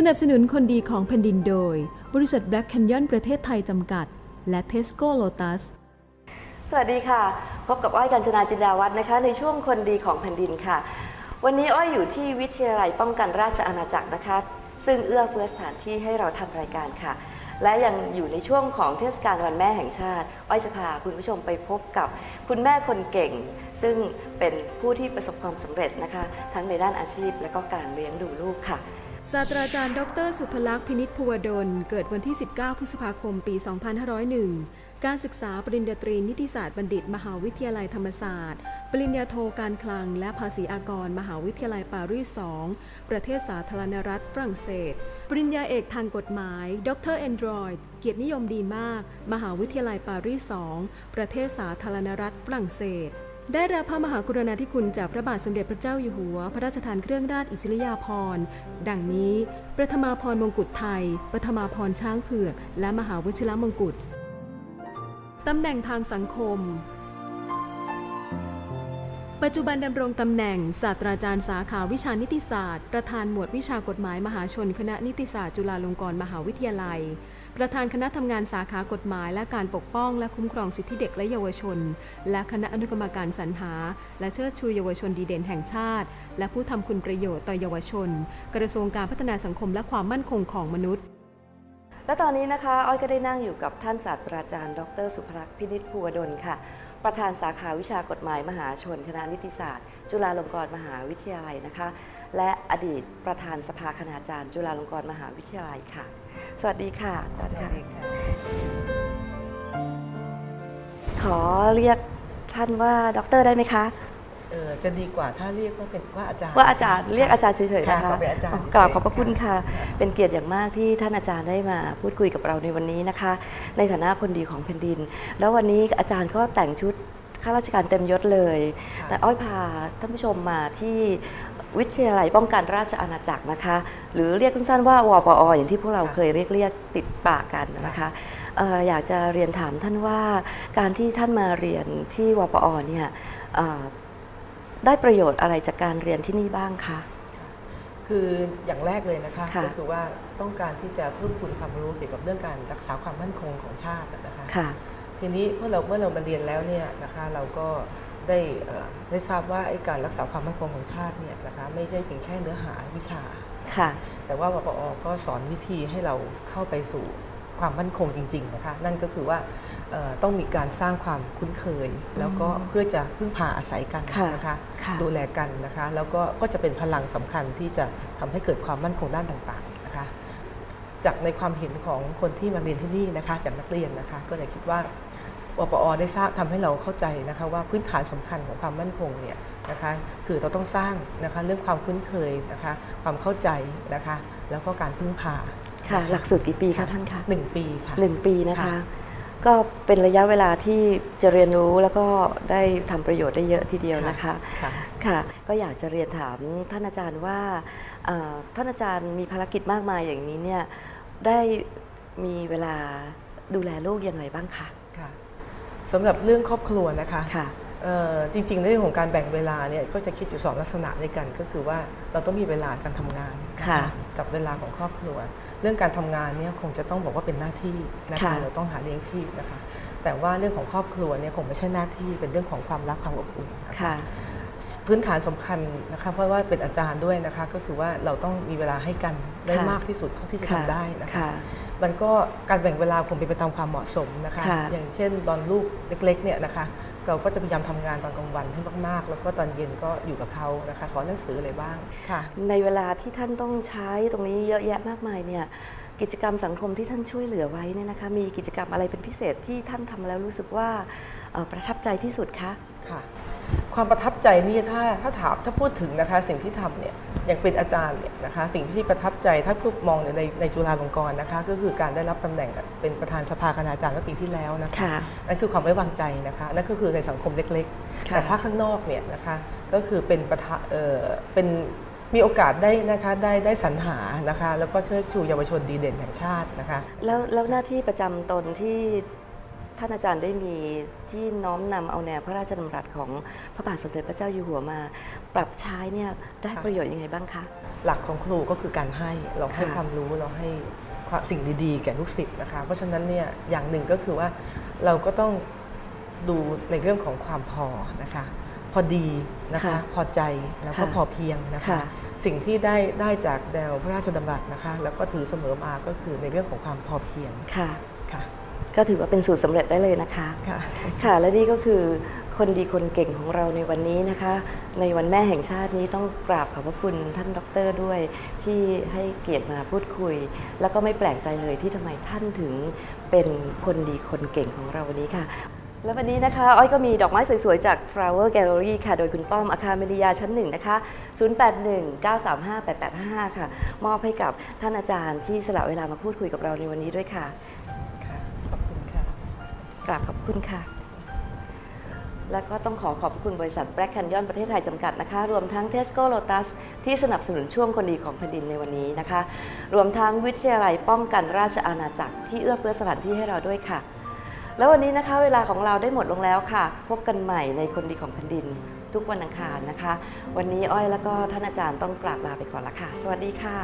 สนับสนุนคนดีของแผ่นดินโดย บริษัท Black Canyon ประเทศไทยจำกัด และ Tesco Lotus สวัสดีค่ะ พบกับอ้อยกัญจนาจินดาวัฒน์นะคะ ในช่วงคนดีของแผ่นดินค่ะ วันนี้อ้อยอยู่ที่วิทยาลัยป้องกันราชอาณาจักรนะคะ ซึ่งเอื้อเฟื้อสถานที่ให้เราทำรายการค่ะ และยังอยู่ในช่วงของเทศกาลวันแม่แห่งชาติ อ้อยจะพาคุณผู้ชมไปพบกับคุณแม่คนเก่ง ซึ่งเป็นผู้ที่ประสบความสำเร็จนะคะ ทั้งในด้านอาชีพและก็การเลี้ยงดูลูกค่ะ ศาสตราจารย์ ดร สุภลักษณ์พินิษภูวดล เกิดวันที่ 19 พฤษภาคม ปี 2501 การศึกษาปริญญาตรีนิติศาสตร์บัณฑิต มหาวิทยาลัยธรรมศาสตร์ ปริญญาโทการคลัง และภาษีอากร มหาวิทยาลัยปารีส 2 ประเทศสาธารณรัฐฝรั่งเศส ปริญญาเอกทางกฎหมาย ดรแอนดรอยด์ เกียรตินิยมดีมาก มหาวิทยาลัยปารีส 2 ประเทศสาธารณรัฐฝรั่งเศส ได้รับพระมหากรุณาธิคุณจากพระบาทสมเด็จพระเจ้าอยู่หัว พระราชทานเครื่องราชอิสริยาภรณ์ ดังนี้ ประธมาพรมงกุฎไทย ประธมาพรช้างเผือก และมหาวชิรมงกุฎ ตำแหน่งทางสังคม ปัจจุบันดำรงตำแหน่ง ศาสตราจารย์สาขาวิชานิติศาสตร์ ประธานหมวดวิชากฎหมายมหาชน คณะนิติศาสตร์จุฬาลงกรณ์มหาวิทยาลัย ประธานคณะทำงานสาขากฎหมาย และการปกป้อง และคุ้มครองสิทธิเด็กและเยาวชน และคณะอนุกรรมการสรรหา และเชิดชูเยาวชนดีเด่นแห่งชาติ และผู้ทำคุณประโยชน์ต่อเยาวชน กระทรวงการพัฒนาสังคมและความมั่นคงของมนุษย์และตอนนี้นะคะอ้อยก็ได้นั่งอยู่กับท่านศาสตราจารย์ ดร สุภรักษ์พินิจภูวดลค่ะ ประธานสาขาวิชากฎหมายมหาชน คณะนิติศาสตร์ จุฬาลงกรณ์มหาวิทยาลัยนะคะ และอดีตประธานสภาคณาจารย์ จุฬาลงกรณ์มหาวิทยาลัยค่ะ สวัสดีค่ะอาจารย์ค่ะ ขอเรียกท่านว่าด็อกเตอร์ได้ไหมคะเออจะดีกว่าถ้าเรียกว่าเป็นว่าอาจารย์ว่าอาจารย์เรียกอาจารย์เฉยๆค่ะนะคะขอเป็นอาจารย์อ๋อกราบเฉยๆขอบพระคุณค่ะ เป็นเกียรติอย่างมากที่ท่านอาจารย์ได้มาพูดคุยกับเราในวันนี้นะคะ ในฐานะคนดีของแผ่นดิน แล้ววันนี้อาจารย์ก็แต่งชุด ข้าราชการเต็มยศเลยค่ะแต่อ้อยพาท่านผู้ชมมาที่วิทยาลัยป้องกันราชอาณาจักรนะคะ หรือเรียกสั้นๆว่าวปออย่างที่พวกเราเคยเรียกเรียกติดปากกันนะคะเอ่ออยากจะเรียนถามท่านว่าการที่ท่านมาเรียนที่วปอเนี่ยเอ่อได้ประโยชน์อะไรจากการเรียนที่นี่บ้างคะคืออย่างแรกเลยนะคะค่ะก็คือว่าต้องการที่จะเพิ่มพูนความรู้เกี่ยวกับเรื่องการรักษาความมั่นคงของชาตินะคะค่ะ ทีนี้เมื่อเราเมื่อเรามาเรียนแล้วเนี่ยนะคะเราก็ได้เอ่อได้ทราบว่าไอ้การรักษาความมั่นคงของชาติเนี่ยนะคะไม่ใช่เพียงแค่เนื้อหาวิชาค่ะ แต่ว่าวปอก็สอนวิธีให้เราเข้าไปสู่ความมั่นคงจริง ๆ นะคะ นั่นก็คือว่าเอ่อต้องมีการสร้างความคุ้นเคย แล้วก็เพื่อจะพึ่งพาอาศัยกันค่ะนะคะค่ะดูแลกันนะคะ แล้วก็ก็จะเป็นพลังสำคัญที่จะทำให้เกิดความมั่นคงด้านต่างๆนะคะ จากในความเห็นของคนที่มาเรียนที่นี่นะคะ จากนักเรียนนะคะ ก็เลยคิดว่า วปอได้ทราบทำให้เราเข้าใจนะคะว่าพื้นฐานสำคัญของความมั่นคงเนี่ยนะคะคือเราต้องสร้างนะคะเรื่องความคุ้นเคยนะคะความเข้าใจนะคะแล้วก็การพึ่งพาค่ะหลักสูตรกี่ปีคะท่านคะหนึ่งปีค่ะหนึ่งปีนะคะค่ะก็เป็นระยะเวลาที่จะเรียนรู้แล้วก็ได้ทำประโยชน์ได้เยอะทีเดียวนะคะค่ะค่ะก็อยากจะเรียนถามท่านอาจารย์ว่าเอ่อท่านอาจารย์มีภารกิจมากมายอย่างนี้เนี่ยได้มีเวลาดูแลลูกยังไงบ้างคะค่ะ สำหรับเรื่องครอบครัวนะคะค่ะเอ่อจริงๆในเรื่องของการแบ่งเวลาเนี่ยก็จะคิดอยู่สองลักษณะด้วยกันก็คือว่าเราต้องมีเวลาการทำงานนค่ะกับเวลาของครอบครัว เรื่องการทำงานเนี่ยคงจะต้องบอกว่าเป็นหน้าที่นะคะค่ะเราต้องหาเลี้ยงชีพนะคะ แต่ว่าเรื่องของครอบครัวเนี่ยคงไม่ใช่หน้าที่เป็นเรื่องของความรักความอบอุ่นนะคะค่ะพื้นฐานสำคัญนะคะเพราะว่าเป็นอาจารย์ด้วยนะคะ ก็คือว่าเราต้องมีเวลาให้กันได้ค่ะมากที่สุดเท่าที่จะค่ะทำได้นะคะค่ะ มันก็การแบ่งเวลาคงเป็นไปตามความเหมาะสมนะคะค่ะอย่างเช่น ตอนลูกเล็กๆเนี่ยนะคะ เราก็จะพยายามทำงานตอนกลางวันให้มากๆ แล้วก็ตอนเย็นก็อยู่กับเขานะคะสอนหนังสืออะไรบ้างค่ะ ในเวลาที่ท่านต้องใช้ตรงนี้เยอะแยะมากมายเนี่ยกิจกรรมสังคมที่ท่านช่วยเหลือไว้เนี่ยนะคะ มีกิจกรรมอะไรเป็นพิเศษที่ท่านทำแล้วรู้สึกว่าเอ่อประทับใจที่สุดคะค่ะ ความประทับใจนี่ถ้าถ้าถามถ้าพูดถึงนะคะสิ่งที่ทำเนี่ยอย่างเป็นอาจารย์เนี่ยนะคะสิ่งที่ประทับใจถ้าพูดมองในในในจุฬาลงกรณ์นะคะก็คือการได้รับตำแหน่งเป็นประธานสภาคณาจารย์เมื่อปีที่แล้วนะคะค่ะนั่นคือความไว้วางใจนะคะนั่นก็คือในสังคมเล็กๆค่ะแต่ถ้าข้างนอกเนี่ยนะคะก็คือเป็นประธานเอ่อเป็นมีโอกาสได้นะคะได้ได้สรรหานะคะแล้วก็เชิดชูเยาวชนดีเด่นแห่งชาตินะคะแล้วแล้วหน้าที่ประจำตนที่ ท่านอาจารย์ได้มีที่น้อมนำเอาแนวพระราชดำรัสของพระบาทสมเด็จพระเจ้าอยู่หัวมา ปรับใช้เนี่ยได้ค่ะประโยชน์ยังไงบ้างคะ หลักของครูก็คือการให้เราให้ค่ะความรู้เราให้ความสิ่งดีๆ แก่ลูกศิษย์นะคะ เพราะฉะนั้นเนี่ยอย่างหนึ่งก็คือว่าเราก็ต้องดูในเรื่องของความพอนะคะ พอดีนะคะค่ะพอใจแล้วก็ค่ะพอเพียงนะคะค่ะสิ่งที่ได้ได้จากแนวพระราชดำรัสนะคะ แล้วก็ถือเสมอมาก็คือในเรื่องของความพอเพียงค่ะค่ะ ก็ถือว่าเป็นสูตรสำเร็จได้เลยนะคะค่ะค่ะและนี่ก็คือคนดีคนเก่งของเราในวันนี้นะคะ ในวันแม่แห่งชาตินี้ต้องกราบขอบพระคุณท่านดรด้วย ที่ให้เกียรติมาพูดคุย แล้วก็ไม่แปลกใจเลยที่ทำไมท่านถึงเป็นคนดีคนเก่งของเราวันนี้ค่ะ และวันนี้นะคะ อ้อยก็มีดอกไม้สวยๆ จาก Flower Gallery ค่ะ โดยคุณป้อมอาคารเมริยาชั้นหนึ่งนะคะ 0819358855 ค่ะ มอบให้กับท่านอาจารย์ที่สละเวลามาพูดคุยกับเราในวันนี้ด้วยค่ะ กราบขอบคุณค่ะ แล้วก็ต้องขอขอบคุณบริษัท Black Canyon ประเทศไทยจำกัดนะคะ รวมทั้ง Tesco Lotus ที่สนับสนุนช่วงคนดีของแผ่นดินในวันนี้นะคะ รวมทั้งวิทยาลัยป้องกันราชอาณาจักรที่เอื้อเฟื้อสถานที่ให้เราด้วยค่ะ แล้ววันนี้นะคะเวลาของเราได้หมดลงแล้วค่ะ พบกันใหม่ในคนดีของแผ่นดิน ทุกวันอังคารนะคะ วันนี้อ้อยแล้วก็ท่านอาจารย์ต้องกราบลาไปก่อนละค่ะ สวัสดีค่ะ